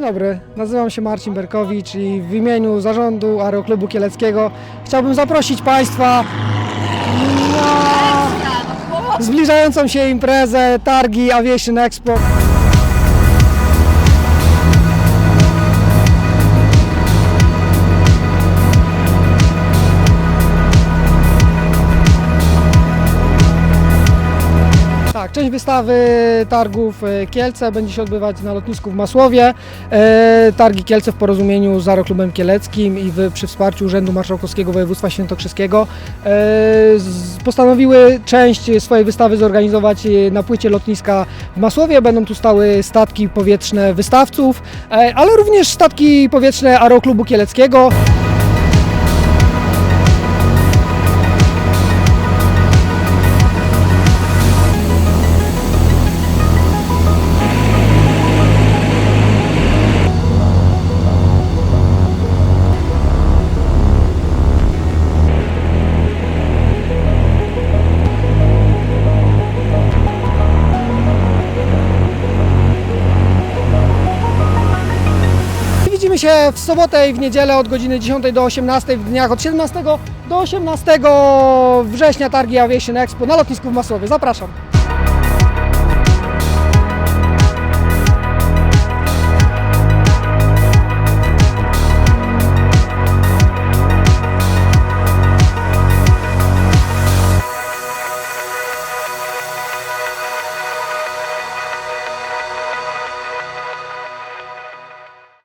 Dzień dobry, nazywam się Marcin Berkowicz i w imieniu zarządu Aeroklubu Kieleckiego chciałbym zaprosić Państwa na zbliżającą się imprezę Targi Aviation Expo. Tak, część wystawy targów e, Kielce będzie się odbywać na lotnisku w Masłowie. E, Targi Kielce w porozumieniu z Aeroklubem Kieleckim i przy wsparciu Urzędu Marszałkowskiego Województwa Świętokrzyskiego e, postanowiły część swojej wystawy zorganizować na płycie lotniska w Masłowie. Będą tu stały statki powietrzne wystawców, ale również statki powietrzne Aeroklubu Kieleckiego. Widzimy się w sobotę i w niedzielę od godziny 10 do 18 w dniach od 17 do 18 września targi Aviation Expo na lotnisku w Masłowie. Zapraszam.